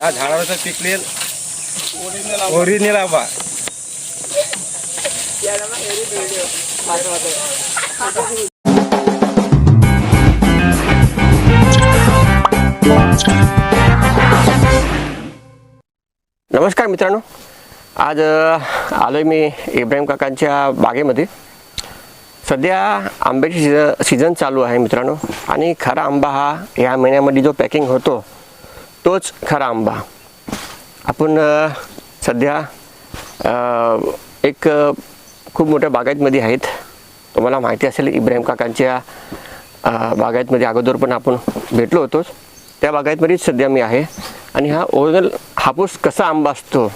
हा झाडावरचा पिकलेल ओरिजिनल आंबा. नमस्कार मित्रांनो. आज आलोय मी इब्राहिम काकांच्या बागेमध्ये. सध्या आंब्याची सीझन सीझन चालू आहे मित्रांनो. आणि खरा आंबा हा या महिन्यामध्ये जो पॅकिंग होतो तोच खरा आंबा. आपण सध्या एक खूप मोठ्या बागायतमध्ये आहेत. तुम्हाला माहिती असेल इब्राहिम काकांच्या बागायतमध्ये अगोदर पण आपण भेटलो होतोच त्या बागायतमध्येच सध्या मी आहे. आणि हा ओरिजिनल हापूस कसा आंबा असतो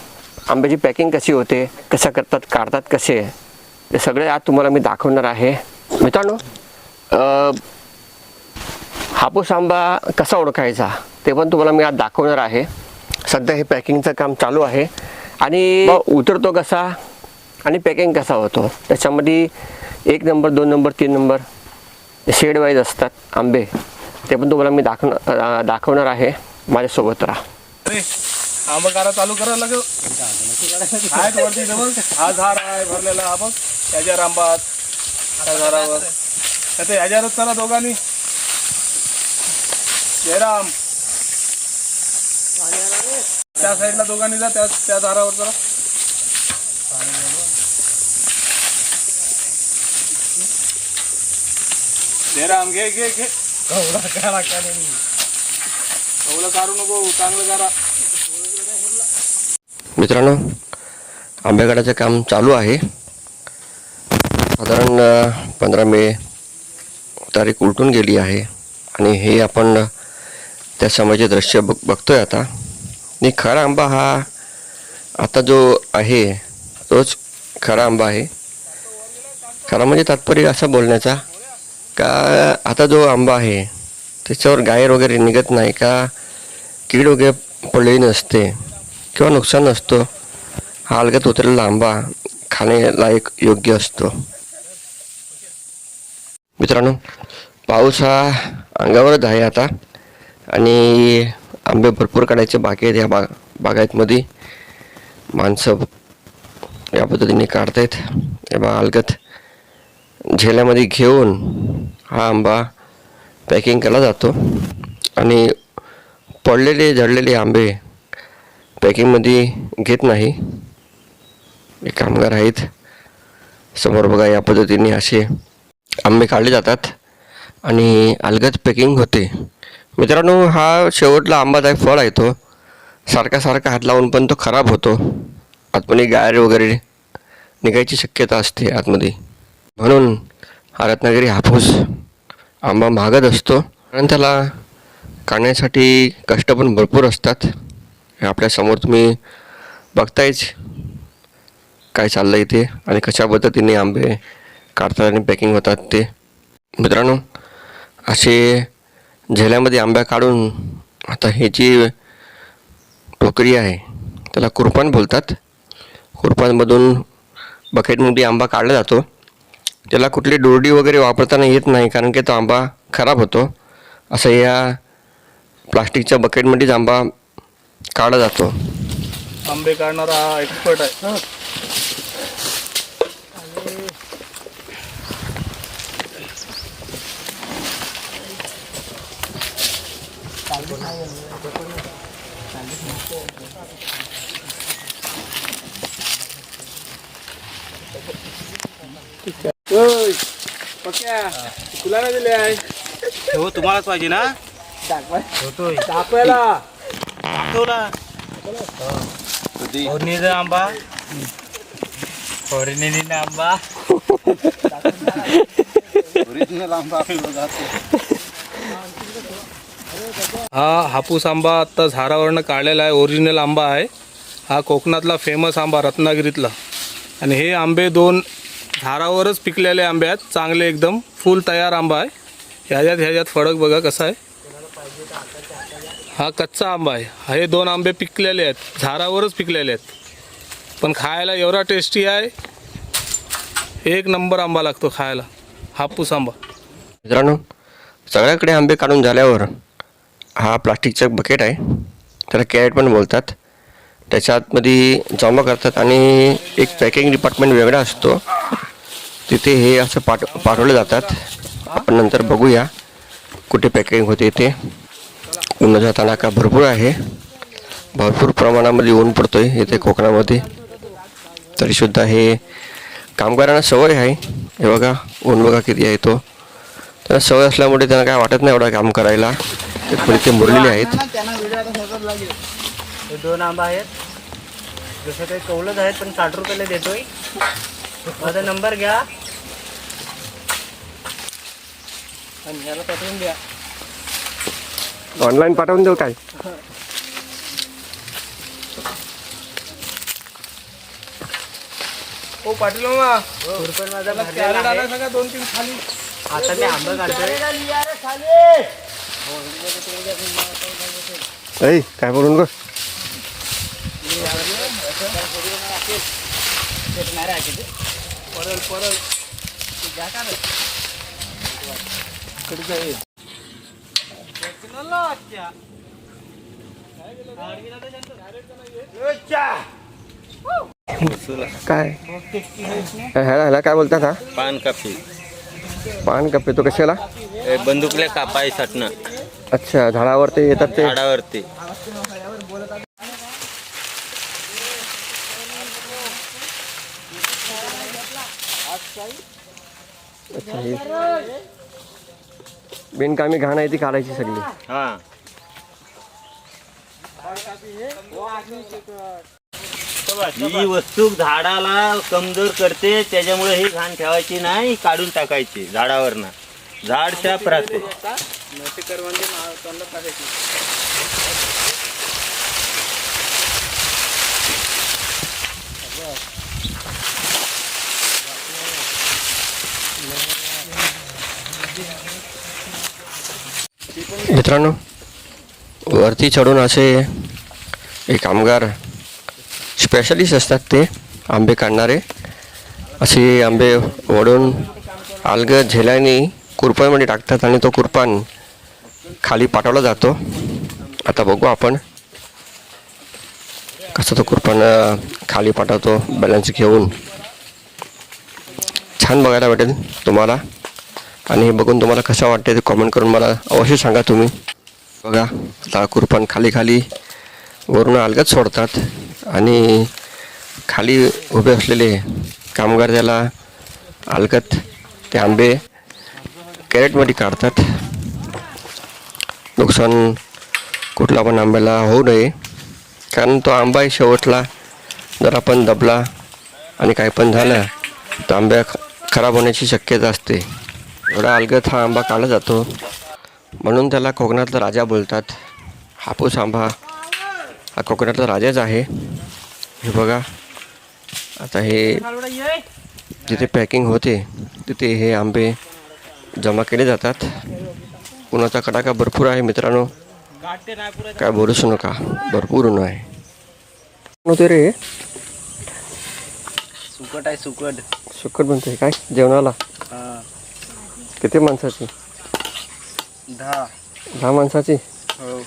आंब्याची पॅकिंग कशी होते कशा करतात काढतात कसे ते सगळे आज तुम्हाला मी दाखवणार आहे. मित्रांनो हापूस आंबा कसा ओळखायचा ते पण तुम्हाला मी आज दाखवणार आहे. सध्या हे पॅकिंगचं काम चालू आहे. आणि उतरतो कसा आणि पॅकिंग कसा होतो? त्याच्यामध्ये एक नंबर दोन नंबर तीन नंबर शेड वाईज असतात आंबे. ते पण तुम्हाला मी दाखवणार अं, दाखवणार आहे. माझ्यासोबत राहा. आंबा काढा चालू करा लागेल आहेत वरती इथं बघ हा झाड आहे भरलेला हा बघ. याच्यावर आंबा झाडावर याच्यावरच चला दोघांनी. जयराम. त्या साईडला दोघांनी जा त्या त्या झाडावर चला जयराम घे घे घे. कवला काढा कवलं काढू नको चांगलं करा मित्रांनो आंब्यागाडाचं काम चालू आहे. साधारण पंधरा मे तारीख उलटून गेली आहे. आणि हे आपण त्या समयाचे दृश्य बघ बघतोय आता. आणि खरा आंबा हा आता जो आहे तोच खरा आंबा आहे. खरा म्हणजे तात्पर्य असा बोलण्याचा का आता जो आंबा आहे त्याच्यावर गायर वगैरे निघत नाही का? कीड वगैरे पडलेली नसते किंवा नुकसान नसतो. हा अलगत उतरलेला आंबा खाण्यालायक योग्य असतो. मित्रांनो पाऊस हा अंगावरच आहे आता. आणि आंबे भरपूर काढायचे बाकी आहेत या बा बागायतमध्ये. माणसं या पद्धतीने काढतायत. हे बा अलगत झेल्यामध्ये घेऊन हा आंबा पॅकिंग केला जातो. आणि पडलेले झडलेले आंबे पॅकिंगमध्ये घेत नाही. हे कामगार आहेत. समोर बघा या पद्धतीने असे आंबे काढले जातात. आणि अलगद पॅकिंग होते. मित्रांनो हा शेवटला आंबादायक फळ आहे तो. सारखा सारखा हात लावून पण तो खराब होतो. आतमध्ये गायर वगैरे निघायची शक्यता असते आतमध्ये. म्हणून हा रत्नागिरी हापूस आंबा महागत असतो. कारण त्याला काढण्यासाठी कष्ट पण भरपूर असतात. हे आपल्यासमोर तुम्ही बघतायच काय चाललं आहे इथे आणि कशा पद्धतीने आंबे काढतात आणि पॅकिंग होतात ते. मित्रांनो असे झेल्यामध्ये आंब्या काढून आता ही जी टोकरी आहे त्याला कुरपान बोलतात. कुरपानमधून बकेटमध्ये आंबा काढला जातो. त्याला कुठली डोरडी वगैरे वापरताना येत नाही कारण की तो आंबा खराब होतो. असं या प्लास्टिकच्या बकेटमध्येच आंबा काढला जातो. आंबे काढणारा हा एक्सपर्ट आहे. ओय, पक्या तुला नाही दिले आहे. हो तुम्हालाच पाहिजे ना? दाखवायला. दाखवला. फोडणीचा आंबा. आंबा. हा हापूस आंबा आत्ता झाडावरनं काढलेला आहे. ओरिजिनल आंबा आहे. हा कोकणातला फेमस आंबा रत्नागिरीतला. आणि हे आंबे दोन झाडावरच पिकलेले आंबे आहेत चांगले एकदम फुल तयार आंबा आहे. ह्याच्यात ह्याच्यात फडक बघा कसा आहे. हा कच्चा आंबा आहे. हे दोन आंबे पिकलेले आहेत. झाडावरच पिकलेले आहेत. पण खायला एवढा टेस्टी आहे. एक नंबर आंबा लागतो खायला. हापूस आंबा. मित्रांनो सगळ्याकडे आंबे काढून झाल्यावर हा प्लास्टिकचा बकेट आहे. त्याला कॅरेट पण बोलतात. त्याच्या आतमध्ये जमा करतात आणि एक पॅकिंग डिपार्टमेंट वेगळा असतो. तिथे हे असं पाठ पाठवले जातात. आपण नंतर बघूया कुठे पॅकिंग होते ते. उन्हाचा तडाखा भरपूर आहे. भरपूर प्रमाणामध्ये ऊन पडतो आहे इथे कोकणामध्ये. तरीसुद्धा हे कामगारांना सवय आहे. हे बघा ऊन बघा किती आहे तो. त्यांना सवय असल्यामुळे त्यांना काय वाटत नाही एवढं काम करायला. ते पण ते मुरलेले आहेत. दोन आंबा आहेत. जसं काही कौलच आहेत पण साठ रुपयाला देतोय. माझा नंबर घ्या. आणि ह्याला पाठवून द्या. ऑनलाईन पाठवून देऊ काय? हो पाटील मामा. खुरपण माझा त्याला भरलेला कॅरेट आहे. आला सगळा दोन तीन खाली. आता मी आंबा काढतोय. ऐ काय बोलून गो? परल परल काय? ह्याला ह्याला काय बोलतात हा? पान कापी पान कप्पे तो कशाला? हे बंदुकल्या कापायसाठी अच्छा झाडावर ते येतात ते? झाडावरती. अच्छा हे बिनकामी घाण आहे ती काढायची सगळी. हा. ही वस्तू झाडाला कमजोर करते त्याच्यामुळे ही घाण ठेवायची नाही काढून टाकायची झाडावरनं. झाड शाप राहते मित्रांनो वरती चढून असे हे कामगार स्पेशलिस्ट असतात ते आंबे काढणारे. असे आंबे वडून अलग झेल्याने कुरपणमध्ये टाकतात आणि तो कुरपान खाली पाठवला जातो. आता बघू आपण कसं तो कुरपान खाली पाठवतो बॅलन्स घेऊन. छान बघायला भेटेल तुम्हाला. आणि हे बघून तुम्हाला कसं वाटते ते कॉमेंट करून मला अवश्य सांगा तुम्ही. बघा आता पण खाली खाली वरून अलगद सोडतात. आणि खाली उभे असलेले कामगार त्याला अलगत ते आंबे कॅरेटमध्ये काढतात. नुकसान कुठला पण आंब्याला होऊ नये. कारण तो आंबा आहे शेवटला. जर आपण दबला आणि काही पण झालं तर आंब्या ख- खराब होण्याची शक्यता असते. एवढा अलगत हा आंबा काढला जातो. म्हणून त्याला कोकणातला राजा बोलतात. हापूस आंबा हा कोकणातला राजाच आहे. हे बघा. आता हे जिथे पॅकिंग होते तिथे हे आंबे जमा केले जातात. उन्हाचा कडाका भरपूर आहे मित्रांनो. काय बोलूच नका. भरपूर ऊन आहे. नव्हते रे. सुकट आहे सुकट. शुक्र बनते काय? जेवणाला? किती माणसाची? दहा. दहा माणसाची? हो.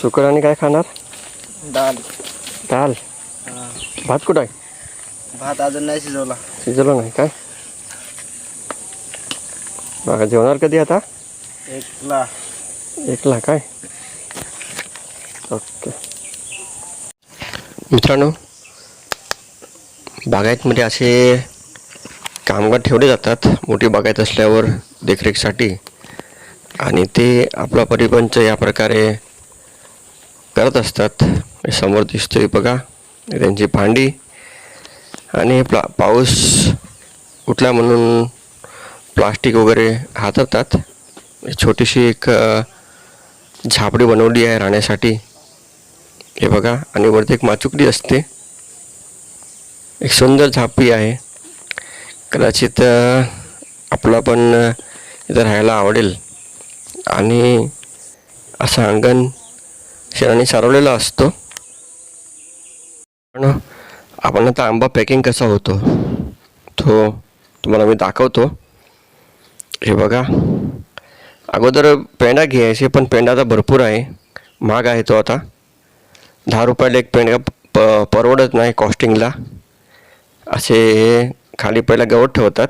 शुक्र आणि काय खाणार? डाल दाल. भात कुठं आहे? भात अजून नाही शिजवला. शिजवलं नाही काय? बघा जेवणार कधी आता? एकला. एकला काय? ओके. मित्रांनो बागायतमध्ये असे कामगार ठेवले जातात मोठी बागायत असल्यावर देखरेखसाठी. आणि ते आपला परिपंच या प्रकारे करत असतात. समोर दिसतोय बघा त्यांची भांडी. आणि प्ला पाऊस उठला म्हणून प्लास्टिक वगैरे हाताळतात. छोटीशी एक झापडी बनवली आहे राहण्यासाठी. हे बघा आणि वरती एक माचुकडी असते. एक सुंदर झापी आहे. कदाचित आपला पण इथं राहायला आवडेल. आणि असं अंगण शेणाने सारवलेला असतो. पण आपण आता आंबा पॅकिंग कसा होतो तो तुम्हाला मी दाखवतो. हे बघा अगोदर पेंडा घ्यायचे पण पेंडा आता भरपूर आहे. महाग आहे तो आता. दहा रुपयाला एक पेंट प परवडत नाही कॉस्टिंगला असे हे खाली पहिला गवत ठेवतात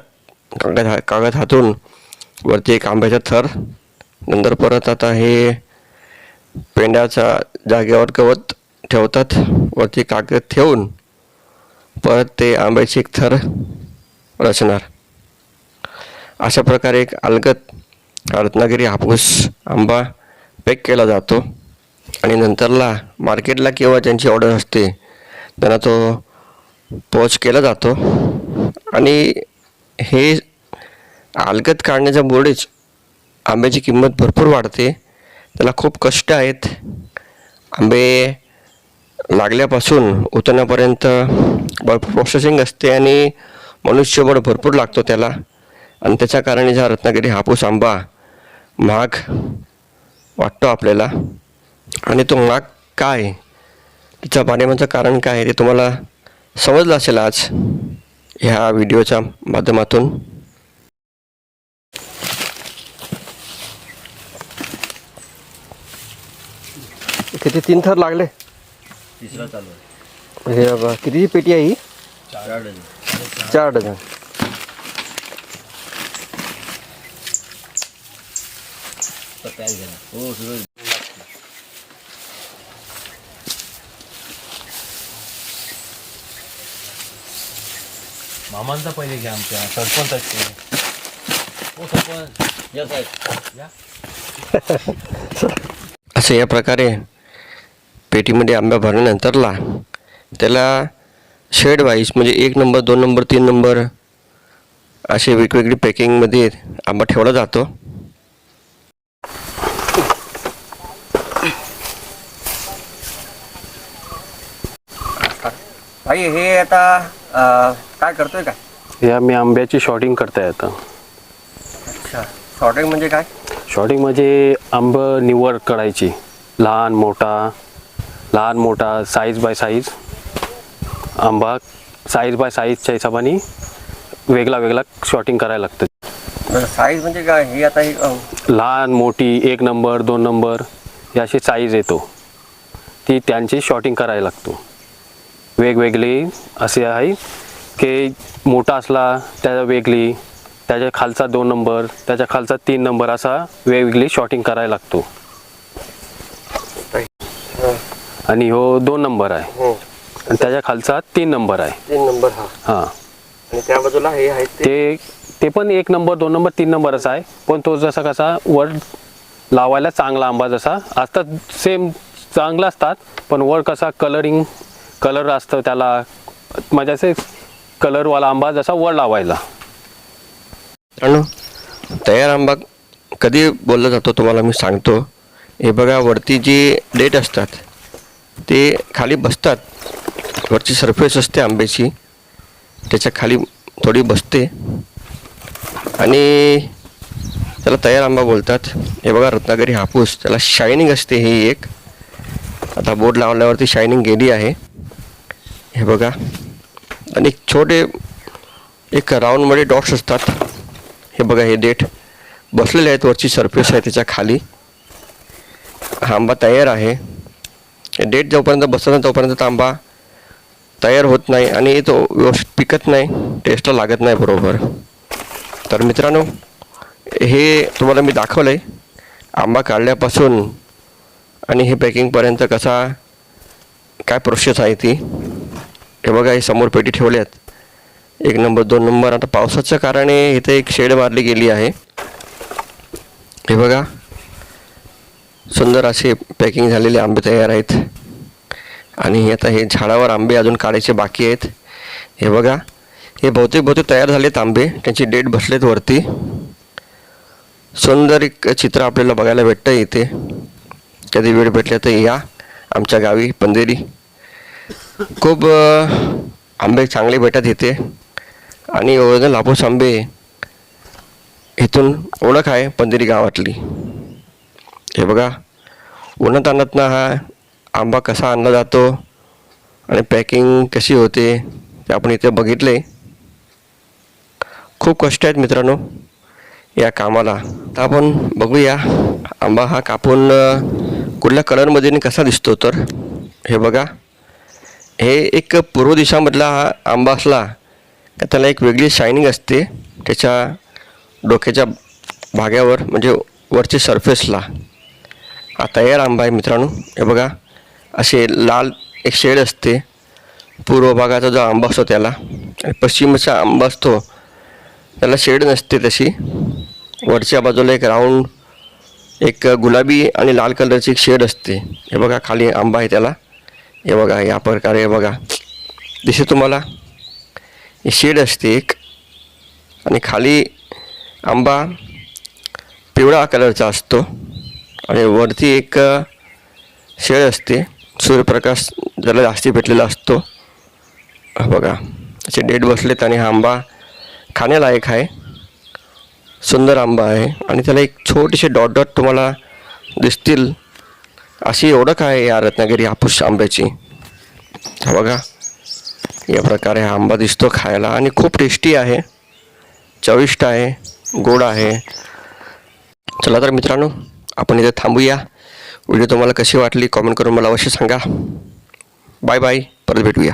कागद हा कागद हातून. वरती एक आंब्याचा थर. नंतर परत आता हे पेंड्याच्या जागेवर गवत ठेवतात वरती कागद ठेवून. परत ते आंब्याची एक थर रचणार. अशा प्रकारे एक अलगत रत्नागिरी हापूस आंबा पॅक केला जातो. आणि नंतरला मार्केटला किंवा ज्यांची ऑर्डर असते त्यांना तो पोच केला जातो. आणि हे अलगत काढण्याच्या आंब्याची किंमत भरपूर वाढते. त्याला खूप कष्ट आहेत. आंबे लागल्यापासून उतरण्यापर्यंत भरपूर प्रोसेसिंग असते आणि मनुष्यबळ भरपूर लागतो त्याला. आणि त्याच्या कारणे हा रत्नागिरी हापूस आंबा महाग वाटतो आपल्याला. आणि तो महाग काय? तिच्या पाठिंबाचं कारण काय ते तुम्हाला समजलं असेल आज ह्या व्हिडिओच्या माध्यमातून. किती? तीन थर लागले? तिसरा चालू आहे. हे बघा किती पेटी आहे ही? चार डझन. चार डझन. हो मामांचा पहिले घ्या आमच्या सरपंचाचे. हो सरपंच. या साहेब. असं या प्रकारे पेटीमध्ये आंबा भरल्यानंतरला त्याला शेड वाईज म्हणजे एक नंबर दोन नंबर तीन नंबर असे वेगवेगळी पॅकिंगमध्ये आंबा ठेवला जातो. भाई हे आता काय करतोय काय? हे आम्ही आंब्याची शॉर्टिंग करताय आता. अच्छा. शॉर्टिंग म्हणजे काय? शॉर्टिंग म्हणजे आंब निवड करायची. लहान मोठा लहान मोठा साईज बाय साईज आंबा साईज बाय साईजच्या हिशोबाने वेगळा वेगळा शॉर्टिंग करायला लागतं. साईज म्हणजे काय? हे आता हे अं, लहान मोठी एक नंबर दोन नंबर ही अशी साईज येतो. ती त्यांची शॉर्टिंग करायला लागतो. वेगवेगळी असे आहे की मोठा असला त्याच्या वेगळी त्याच्या खालचा दोन नंबर त्याच्या खालचा तीन नंबर असा वेगवेगळी शॉर्टिंग करायला लागतो. आणि हो दोन नंबर आहे. हो. आणि त्याच्या खालचा तीन नंबर आहे. तीन नंबर हा. हां. आणि त्या बाजूला हे आहेत ते ते ते पण एक नंबर दोन नंबर तीन नंबरच आहे. पण तो जसा कसा वर लावायला चांगला आंबा जसा असतात सेम चांगला असतात पण वर कसा कलरिंग कलर असतं त्याला म्हणजे असे कलरवाला आंबा जसा वर लावायला मित्रांनो तयार आंबा कधी बोलला जातो तुम्हाला? मी सांगतो. हे बघा वरती जे डेट असतात ते खाली बसतात. वरची सरफेस असते आंब्याची. त्याच्याखाली थोडी बसते. आणि त्याला तयार आंबा बोलतात. हे बघा रत्नागिरी हापूस. त्याला शायनिंग असते ही एक. आता बोर्ड लावल्यावरती शायनिंग गेली आहे. हे बघा. आणि एक छोटे एक राऊंडमध्ये डॉट्स असतात. हे बघा हे डेट बसलेले आहेत वरची सरफेस आहे त्याच्याखाली. हा आंबा तयार आहे. डेट जोपर्यंत बसत नाही तोपर्यंत आंबा तयार होत नाही आणि तो व्यवस्थित पिकत नाही टेस्टला लागत नाही बरोबर. तर मित्रांनो हे तुम्हाला मी दाखवलं आहे आंबा काढल्यापासून आणि हे पॅकिंगपर्यंत कसा काय प्रोसेस आहे ती. हे बघा हे समोर पेटी ठेवल्यात. एक नंबर दोन नंबर. आता पावसाच्या कारणे इथे एक शेड मारली गेली आहे. हे बघा. सुंदर असे पॅकिंग झालेले आंबे तयार आहेत. आणि आता हे झाडावर आंबे अजून काढायचे बाकी आहेत. हे बघा. हे बहुतेक बहुतेक तयार झालेत आंबे. त्यांची डेट बसलेत वरती. सुंदर एक चित्र आपल्याला बघायला भेटतं इथे. कधी वेळ भेटल्या तर या. आमच्या गावी पंधेरी. खूप आंबे चांगले भेटत येते आणि ओरिजिनल लापूस आंबे इथून ओळख आहे पंधेरी गावातली. हे बघा उन्हात आणतनं हा आंबा कसा आणला जातो आणि पॅकिंग कशी होते ते आपण इथे बघितले. खूप कष्ट आहेत मित्रांनो या कामाला. तर आपण बघूया आंबा हा कापून कुठल्या कलरमध्ये कसा दिसतो तर. हे बघा. हे एक पूर्व दिशामधला हा आंबा असला का त्याला एक वेगळी शायनिंग असते त्याच्या डोक्याच्या भाग्यावर म्हणजे वरच्या सरफेसला हा तयार आंबा आहे मित्रांनो. हे बघा असे लाल एक शेड असते. पूर्व भागाचा जो आंबा असतो त्याला आणि पश्चिमचा आंबा असतो त्याला शेड नसते तशी. वरच्या बाजूला एक राऊंड एक गुलाबी आणि लाल कलरची एक शेड असते. हे बघा खाली आंबा आहे त्याला. हे बघा या प्रकारे हे बघा. दिसे तुम्हाला? ही शेड असते एक. आणि खाली आंबा पिवळा कलरचा असतो. आणि वरती एक शेड असते. सूर्यप्रकाश ज्याला जास्ती भेटलेला असतो. बघा. असे डेट बसलेत आणि हा आंबा खाण्यालायक आहे. सुंदर आंबा आहे. आणि त्याला एक छोटीशी डॉट डॉट तुम्हाला दिसतील. अशी ओळख आहे या रत्नागिरी हापूस आंब्याची बघा या प्रकारे हा आंबा दिसतो खायला आणि खूप टेस्टी आहे चविष्ट आहे गोड आहे चला तर मित्रांनो आपण इथे थांबूया व्हिडिओ तुम्हाला कशी वाटली कॉमेंट करून मला अवश्य सांगा बाय बाय परत भेटूया